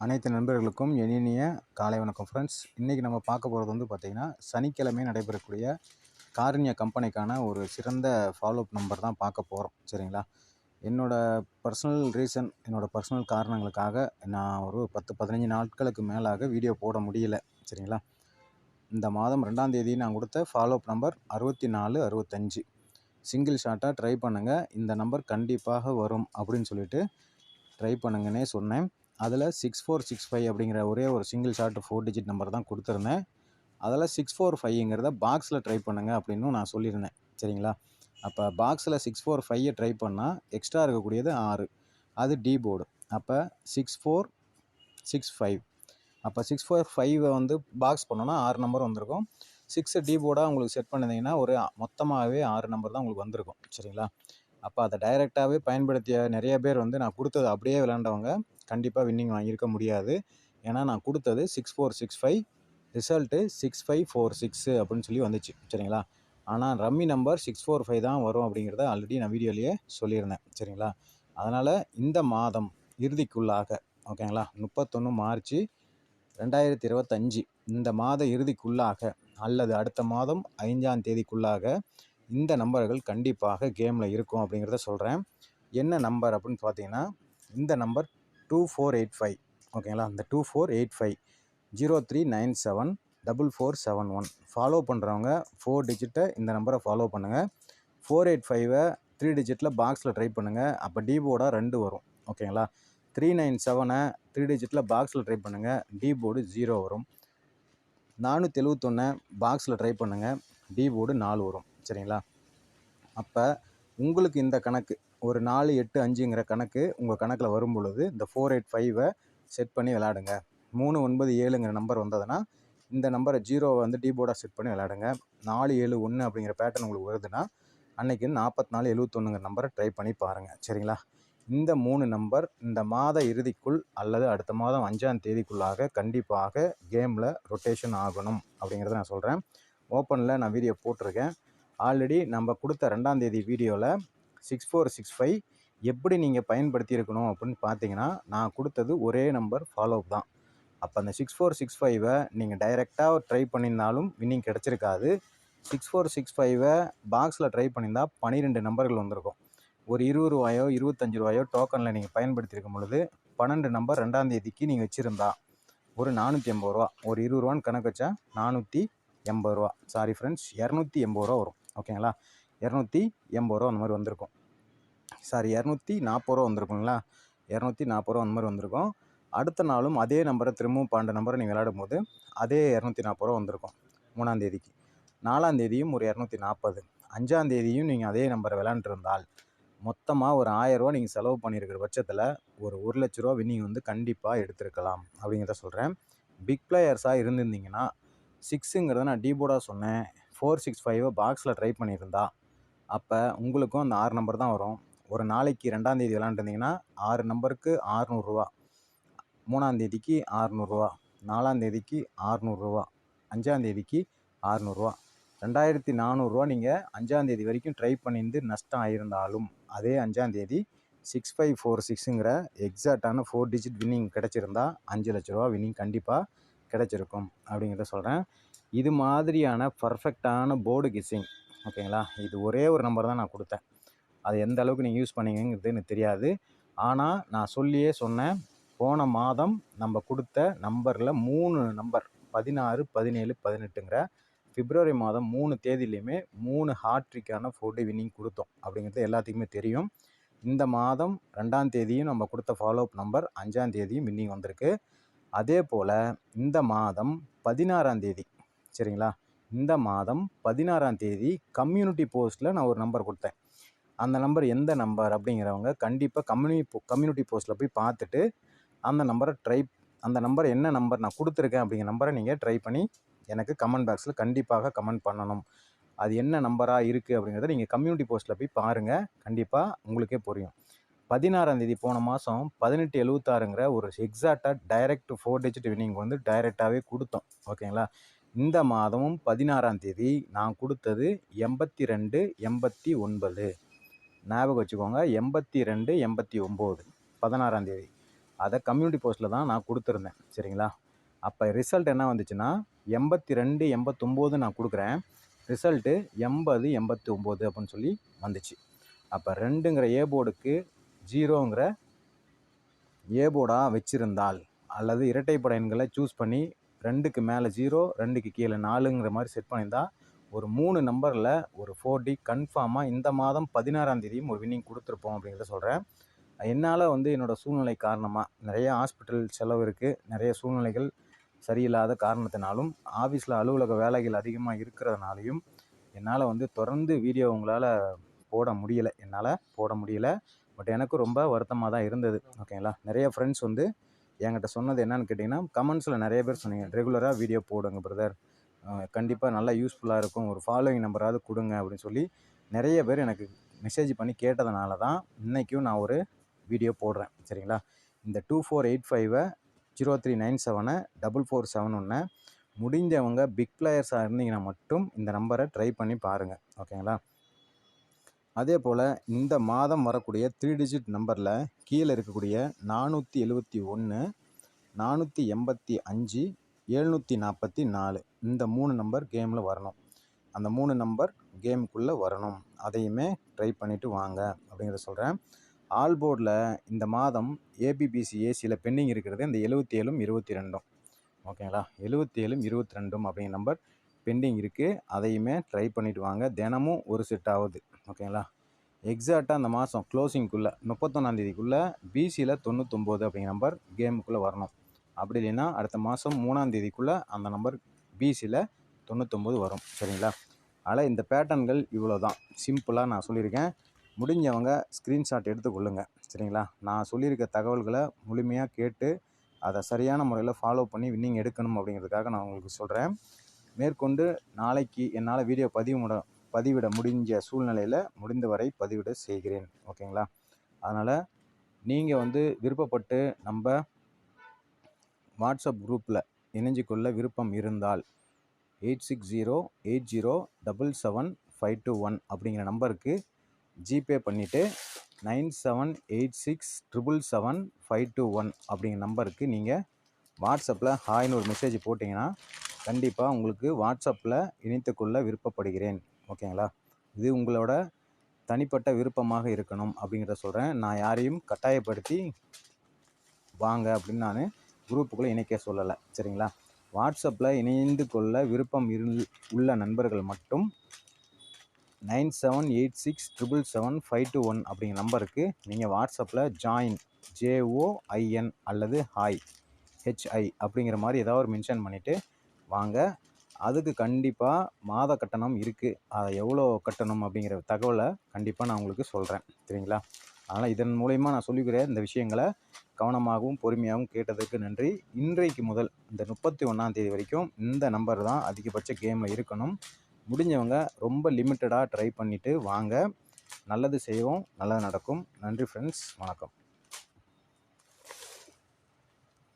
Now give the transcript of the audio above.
அனைத்து நண்பர்களுக்கும் இனிய காலை வணக்கம் ஃப்ரெண்ட்ஸ் இன்றைக்கி நம்ம பார்க்க போகிறது வந்து பார்த்திங்கன்னா சனிக்கிழமை நடைபெறக்கூடிய காருண்யா கம்பெனிக்கான ஒரு சிறந்த ஃபாலோஅப் நம்பர் தான் பார்க்க போகிறோம் சரிங்களா? என்னோடய பர்சனல் ரீசன் என்னோடய பர்சனல் காரணங்களுக்காக நான் ஒரு பத்து பதினஞ்சு நாட்களுக்கு மேலாக வீடியோ போட முடியல. சரிங்களா? இந்த மாதம் ரெண்டாம் தேதி நான் கொடுத்த ஃபாலோஅப் நம்பர் அறுபத்தி நாலு அறுபத்தஞ்சு சிங்கிள் ஷாட்டாக ட்ரை பண்ணுங்கள் இந்த நம்பர் கண்டிப்பாக வரும் அப்படின்னு சொல்லிட்டு ட்ரை பண்ணுங்கன்னே சொன்னேன். அதில் சிக்ஸ் ஃபோர் சிக்ஸ் ஃபைவ் அப்படிங்கிற ஒரே ஒரு single short four digit number தான் கொடுத்துருந்தேன். அதில் சிக்ஸ் ஃபோர் ஃபைவ்ங்கிறத பாக்ஸில் ட்ரை பண்ணுங்கள் அப்படின்னு நான் சொல்லியிருந்தேன். சரிங்களா? அப்போ பாக்ஸில் சிக்ஸ் ஃபோர் ஃபைவை ட்ரை பண்ணால் எக்ஸ்ட்ரா இருக்கக்கூடியது ஆறு. அது டி போர்டு அப்போ சிக்ஸ் ஃபோர் சிக்ஸ் ஃபைவ். அப்போ சிக்ஸ் ஃபோர் ஃபைவை வந்து பாக்ஸ் பண்ணோன்னா ஆறு நம்பர் வந்திருக்கும். சிக்ஸு டி போர்டாக உங்களுக்கு செட் பண்ணிருந்தீங்கன்னா ஒரு மொத்தமாகவே ஆறு நம்பர் தான் உங்களுக்கு வந்திருக்கும். சரிங்களா? அப்போ அதை டைரெக்டாகவே பயன்படுத்திய நிறைய பேர் வந்து நான் கொடுத்தது அப்படியே விளாண்டவங்க கண்டிப்பாக வின்னிங் வாங்கியிருக்க முடியாது. ஏன்னா நான் கொடுத்தது six four six five result six five four six அப்படின்னு சொல்லி வந்துச்சு சரிங்களா? ஆனால் rummy number six four five தான் வரும் அப்படிங்கிறத ஆல்ரெடி நான் வீடியோலேயே சொல்லியிருந்தேன் சரிங்களா? அதனால் இந்த மாதம் இறுதிக்குள்ளாக ஓகேங்களா? முப்பத்தொன்று மார்ச் ரெண்டாயிரத்தி இருபத்தஞ்சி இந்த மாத இறுதிக்குள்ளாக அல்லது அடுத்த மாதம் ஐந்தாம் தேதிக்குள்ளாக இந்த நம்பர்கள் கண்டிப்பாக கேமில் இருக்கும் அப்படிங்கிறத சொல்கிறேன் என்ன நம்பர் அப்படின்னு பார்த்தீங்கன்னா இந்த number two four eight five ஓகேங்களா இந்த two four eight five zero three nine seven double four seven one follow பண்ணுறவங்க ஃபோர் டிஜிட்டை இந்த நம்பரை ஃபாலோ பண்ணுங்கள் ஃபோர் எயிட் ஃபைவை த்ரீ டிஜிட்டில் பாக்ஸில் ட்ரை பண்ணுங்கள் அப்போ டிபோர்டாக ரெண்டு வரும். ஓகேங்களா த்ரீ நைன் செவனை த்ரீ டிஜிட்டில் பாக்ஸில் ட்ரை பண்ணுங்கள் டிபோர்டு ஜீரோ வரும். நானூற்றி எழுவத்தொன்று பாக்ஸில் ட்ரை பண்ணுங்கள் டிபோர்டு நாலு வரும். சரிங்களா? அப்போ உங்களுக்கு இந்த கணக்கு ஒரு நாலு எட்டு அஞ்சுங்கிற கணக்கு உங்கள் கணக்கில் வரும் பொழுது இந்த ஃபோர் எயிட் ஃபைவை செட் பண்ணி விளாடுங்க மூணு ஒன்பது ஏழுங்கிற நம்பர் வந்ததுன்னா இந்த நம்பரை ஜீரோவை வந்து டீபோர்டாக செட் பண்ணி விளாடுங்க நாலு ஏழு ஒன்று அப்படிங்கிற பேட்டர்ன் உங்களுக்கு வருதுன்னா அன்றைக்கி நாற்பத்தி நாலு எழுவத்தொன்னுங்கிற நம்பரை ட்ரை பண்ணி பாருங்கள் சரிங்களா? இந்த மூணு நம்பர் இந்த மாத இறுதிக்குள் அல்லது அடுத்த மாதம் அஞ்சாம் தேதிக்குள்ளாக கண்டிப்பாக கேமில் ரொட்டேஷன் ஆகணும் அப்படிங்கிறத நான் சொல்கிறேன் ஓப்பனில் நான் வீடியோ போட்டிருக்கேன். ஆல்ரெடி நம்ம கொடுத்த ரெண்டாம் தேதி வீடியோவில் சிக்ஸ் ஃபோர் சிக்ஸ் ஃபைவ் எப்படி நீங்கள் பயன்படுத்தியிருக்கணும் அப்படின்னு பார்த்தீங்கன்னா நான் கொடுத்தது ஒரே நம்பர் ஃபாலோ தான். அப்போ அந்த சிக்ஸ் ஃபோர் சிக்ஸ் ஃபைவை நீங்கள் டைரெக்டாக ட்ரை பண்ணியிருந்தாலும் வின்னிங் கிடச்சிருக்காது. சிக்ஸ் ஃபோர் சிக்ஸ் ஃபைவை பாக்ஸில் ட்ரை பண்ணியிருந்தால் பன்னிரெண்டு நம்பர்கள் வந்திருக்கும். ஒரு இருபது ரூபாயோ இருபத்தஞ்சி ரூபாயோ டோக்கனில் நீங்கள் பயன்படுத்தியிருக்கும் பொழுது பன்னெண்டு நம்பர் ரெண்டாம் தேதிக்கு நீங்கள் வச்சுருந்தா ஒரு நானூற்றி எண்பது ரூபா ஒரு இருபது ரூபான்னு கணக்கு வச்சா நானூற்றி எண்பது ரூபா. சாரி ஃப்ரெண்ட்ஸ் இரநூத்தி எண்பது ரூபா வரும். ஓகேங்களா இரநூத்தி எண்பது ரூபா அந்த மாதிரி வந்திருக்கும். சாரி இரநூத்தி நாற்பது ரூபா வந்திருக்குங்களா? இரநூத்தி நாற்பது ரூபா அந்த மாதிரி வந்திருக்கும். அடுத்த நாளும் அதே நம்பரை திரும்பவும் பன்னெண்டு நம்பரை நீங்கள் விளையாடும் போது அதே இரநூத்தி நாற்பது ரூபா வந்திருக்கும் மூணாம் தேதிக்கு. நாலாம் தேதியும் ஒரு இரநூத்தி நாற்பது. அஞ்சாம் தேதியும் நீங்கள் அதே நம்பரை விளாண்டுருந்தால் மொத்தமாக ஒரு ஆயரூவா நீங்கள் செலவு பண்ணியிருக்கிற பட்சத்தில் ஒரு ஒரு லட்ச ரூபா வின்னிங் வந்து கண்டிப்பாக எடுத்திருக்கலாம் அப்படிங்கிறத சொல்கிறேன் பிக் பிளேயர்ஸாக இருந்திருந்தீங்கன்னா சிக்ஸுங்கிறத நான் டீபோர்டாக சொன்னேன். ஃபோர் சிக்ஸ் ஃபைவை பாக்ஸில் ட்ரை பண்ணியிருந்தா அப்போ உங்களுக்கும் அந்த ஆறு நம்பர் தான் வரும். ஒரு நாளைக்கு ரெண்டாம் தேதி விளாண்டுருந்தீங்கன்னா ஆறு நம்பருக்கு ஆறுநூறுரூவா மூணாம் தேதிக்கு ஆறுநூறுரூவா நாலாம் தேதிக்கு ஆறுநூறுரூவா அஞ்சாம் தேதிக்கு ஆறுநூறுவா ரெண்டாயிரத்தி நானூறுரூவா நீங்கள் அஞ்சாம் தேதி வரைக்கும் ட்ரை பண்ணியிருந்து நஷ்டம் ஆயிருந்தாலும் அதே அஞ்சாம் தேதி சிக்ஸ் ஃபைவ் ஃபோர் சிக்ஸுங்கிற எக்ஸாக்டான ஃபோர் டிஜிட் வின்னிங் கிடச்சிருந்தா அஞ்சு லட்ச ரூபா வின்னிங் கண்டிப்பாக கிடச்சிருக்கும் அப்படிங்கிறத சொல்கிறேன் இது மாதிரியான பர்ஃபெக்டான போர்டு கிஸ்ஸிங் ஓகேங்களா? இது ஒரே ஒரு நம்பர் தான் நான் கொடுத்தேன். அது எந்த அளவுக்கு நீங்கள் யூஸ் பண்ணீங்கிறது எனக்கு தெரியாது. ஆனால் நான் சொல்லியே சொன்னேன். போன மாதம் நம்ம கொடுத்த நம்பரில் மூணு நம்பர் பதினாறு பதினேழு பதினெட்டுங்கிற பிப்ரவரி மாதம் மூணு தேதியிலையுமே மூணு ஹாட்ரிக்கான ஃபோர்டு வின்னிங் கொடுத்தோம். அப்படிங்கிறது எல்லாத்துக்குமே தெரியும். இந்த மாதம் ரெண்டாம் தேதியும் நம்ம கொடுத்த ஃபாலோஅப் நம்பர் அஞ்சாம் தேதியும் வின்னிங் வந்திருக்கு. அதே போல் இந்த மாதம் பதினாறாம் தேதி சரிங்களா? இந்த மாதம் பதினாறாம் தேதி கம்யூனிட்டி போஸ்ட்டில் நான் ஒரு நம்பர் கொடுத்தேன். அந்த நம்பர் எந்த நம்பர் அப்படிங்கிறவங்க கண்டிப்பாக கம்யூனி கம்யூனிட்டி போஸ்ட்டில் போய் பார்த்துட்டு அந்த நம்பரை ட்ரை அந்த நம்பர் என்ன நம்பர் நான் கொடுத்துருக்கேன் அப்படிங்கிற நம்பரை நீங்கள் ட்ரை பண்ணி எனக்கு கமெண்ட் பாக்ஸில் கண்டிப்பாக கமெண்ட் பண்ணணும். அது என்ன நம்பராக இருக்குது அப்படிங்கிறத நீங்கள் கம்யூனிட்டி போஸ்ட்டில் போய் பாருங்கள் கண்டிப்பாக உங்களுக்கே புரியும். பதினாறாம் தேதி போன மாதம் பதினெட்டு எழுபத்தாறுங்கிற ஒரு எக்ஸாக்டாக டைரக்ட் ஃபோர் டிஜிட் வினிங் வந்து டைரெக்டாகவே கொடுத்தோம். ஓகேங்களா? இந்த மாதமும் பதினாறாம் தேதி நான் கொடுத்தது எண்பத்தி ரெண்டு எண்பத்தி ஒன்பது. ஞாபகம் வச்சுக்கோங்க எண்பத்தி ரெண்டு எண்பத்தி ஒம்பது பதினாறாம் தேதி. அதை கம்யூனிட்டி போஸ்ட்டில் தான் நான் கொடுத்துருந்தேன் சரிங்களா? அப்போ ரிசல்ட் என்ன வந்துச்சுன்னா எண்பத்தி ரெண்டு எண்பத்தொம்போது நான் கொடுக்குறேன். ரிசல்ட்டு எண்பது எண்பத்தி ஒம்பது அப்படின்னு சொல்லி வந்துச்சு. அப்போ ரெண்டுங்கிற ஏ போர்டுக்கு ஜீரோங்கிற ஏ போர்டாக வச்சுருந்தால் அல்லது இரட்டைப்படையன்களை சூஸ் பண்ணி ரெண்டுக்கு மேலே ஜீரோ ரெண்டுக்கு கீழே நாலுங்கிற மாதிரி செட் பண்ணியிருந்தா ஒரு மூணு நம்பரில் ஒரு ஃபோர் டி கன்ஃபார்மாக இந்த மாதம் பதினாறாம் தேதியும் ஒரு வின்னிங் கொடுத்துருப்போம் அப்படிங்கிறத சொல்கிறேன் என்னால் வந்து என்னோடய சூழ்நிலை காரணமாக நிறைய ஹாஸ்பிட்டல் செலவு இருக்குது நிறைய சூழ்நிலைகள் சரியில்லாத காரணத்தினாலும் ஆஃபீஸில் அலுவலக வேலைகள் அதிகமாக இருக்கிறதுனாலையும் என்னால் வந்து தொடர்ந்து வீடியோ உங்களால் போட முடியலை. என்னால் போட முடியல. பட் எனக்கு ரொம்ப வருத்தமாக தான் இருந்தது ஓகேங்களா நிறைய ஃப்ரெண்ட்ஸ் வந்து என்கிட்ட சொன்னது என்னன்னு கேட்டிங்கன்னா கமெண்ட்ஸில் நிறைய பேர் சொன்னீங்க ரெகுலராக வீடியோ போடுங்க பிரதர் கண்டிப்பாக நல்லா யூஸ்ஃபுல்லாக இருக்கும். ஒரு ஃபாலோவிங் நம்பராவது கொடுங்க அப்படின்னு சொல்லி நிறைய பேர் எனக்கு மெசேஜ் பண்ணி கேட்டதுனால தான் இன்றைக்கும் நான் ஒரு வீடியோ போடுறேன். சரிங்களா? இந்த டூ ஃபோர் எயிட் ஃபைவை ஜீரோ த்ரீ நைன் செவனை டபுள் ஃபோர் செவன் ஒன்று முடிஞ்சவங்க பிக் பிளேயர்ஸாக இருந்தீங்கன்னா மட்டும் இந்த நம்பரை ட்ரை பண்ணி பாருங்கள் ஓகேங்களா? அதே போல் இந்த மாதம் வரக்கூடிய த்ரீ டிஜிட் நம்பரில் கீழே இருக்கக்கூடிய நானூற்றி எழுபத்தி ஒன்று நானூற்றி எண்பத்தி அஞ்சு எழுநூற்றி நாற்பத்தி நாலு இந்த மூணு நம்பர் கேமில் வரணும். அந்த மூணு நம்பர் கேமுக்குள்ளே வரணும். அதையுமே ட்ரை பண்ணிவிட்டு வாங்க அப்படிங்கிறத சொல்கிறேன் ஆல் போர்டில் இந்த மாதம் ஏபிபிசி ஏசியில் பெண்டிங் இருக்கிறது இந்த எழுபத்தி ஏழும் இருபத்தி ரெண்டும். ஓகேங்களா? எழுபத்தி ஏழும் இருபத்தி ரெண்டும் அப்படிங்கிற நம்பர் பெண்டிங் இருக்குது அதையுமே ட்ரை பண்ணிவிட்டு வாங்க. தினமும் ஒரு செட் ஆகுது ஓகேங்களா? எக்ஸாக்டாக அந்த மாதம் க்ளோசிங்குள்ளே முப்பத்தொன்னாந்தேதிக்குள்ளே பிசியில் தொண்ணூத்தொம்போது அப்படிங்கிற நம்பர் கேமுக்குள்ளே வரணும். அப்படி இல்லைன்னா அடுத்த மாதம் மூணாந்தேதிக்குள்ளே அந்த நம்பர் பிசியில் தொண்ணூத்தொம்பது வரும். சரிங்களா? அதனால் இந்த பேட்டர்ன்கள் இவ்வளோ தான் சிம்பிளாக நான் சொல்லியிருக்கேன். முடிஞ்சவங்க ஸ்க்ரீன்ஷாட் எடுத்துக்கொள்ளுங்க சரிங்களா? நான் சொல்லியிருக்க தகவல்களை முழுமையாக கேட்டு அதை சரியான முறையில் ஃபாலோ பண்ணி வின்னிங் எடுக்கணும் அப்படிங்கிறதுக்காக நான் உங்களுக்கு சொல்கிறேன் மேற்கொண்டு நாளைக்கு என்னால் வீடியோ பதிவு முட பதிவிட முடிஞ்ச சூழ்நிலையில் முடிந்தவரை பதிவிட செய்கிறேன். ஓகேங்களா? அதனால் நீங்கள் வந்து விருப்பப்பட்டு நம்ம வாட்ஸ்அப் குரூப்பில் இணைஞ்சு கொள்ள விருப்பம் இருந்தால் eight six zero eight zero double seven five two one அப்படிங்கிற நம்பருக்கு ஜிபே பண்ணிவிட்டு nine seven eight six triple seven five two one அப்படிங்கிற நம்பருக்கு நீங்கள் வாட்ஸ்அப்பில் ஹாய்னு ஒரு மெசேஜ் போட்டிங்கன்னா கண்டிப்பாக உங்களுக்கு வாட்ஸ்அப்பில் இணைத்துக்கொள்ள விருப்பப்படுகிறேன். ஓகேங்களா? இது உங்களோட தனிப்பட்ட விருப்பமாக இருக்கணும் அப்படிங்கிறத சொல்கிறேன் நான் யாரையும் கட்டாயப்படுத்தி வாங்க அப்படின்னு நான் குரூப்புக்குள்ளே இணைக்க சொல்லலை. சரிங்களா? வாட்ஸ்அப்பில் இணைந்து கொள்ள விருப்பம் இரு உள்ள நண்பர்கள் மட்டும் nine seven eight six triple seven five two one அப்படிங்கிற நம்பருக்கு நீங்கள் வாட்ஸ்அப்பில் ஜாயின் ஜேஓஐஎன் அல்லது ஹாய் ஹெச்ஐ அப்படிங்கிற மாதிரி ஏதாவது ஒரு மென்ஷன் பண்ணிவிட்டு வாங்க. அதுக்கு கண்டிப்பாக மாத கட்டணம் இருக்குது அதை எவ்வளோ கட்டணம் அப்படிங்கிற தகவலை கண்டிப்பாக நான் உங்களுக்கு சொல்கிறேன் சரிங்களா? அதனால் இதன் மூலயமா நான் சொல்லிக்கிற இந்த விஷயங்களை கவனமாகவும் பொறுமையாகவும் கேட்டதுக்கு நன்றி. இன்றைக்கு முதல் இந்த முப்பத்தி ஒன்றாம் தேதி வரைக்கும் இந்த நம்பர் தான் அதிகபட்ச கேமில் இருக்கணும். முடிஞ்சவங்க ரொம்ப லிமிட்டடாக ட்ரை பண்ணிவிட்டு வாங்க. நல்லது செய்வோம் நல்லது நடக்கும். நன்றி ஃப்ரெண்ட்ஸ் வணக்கம்.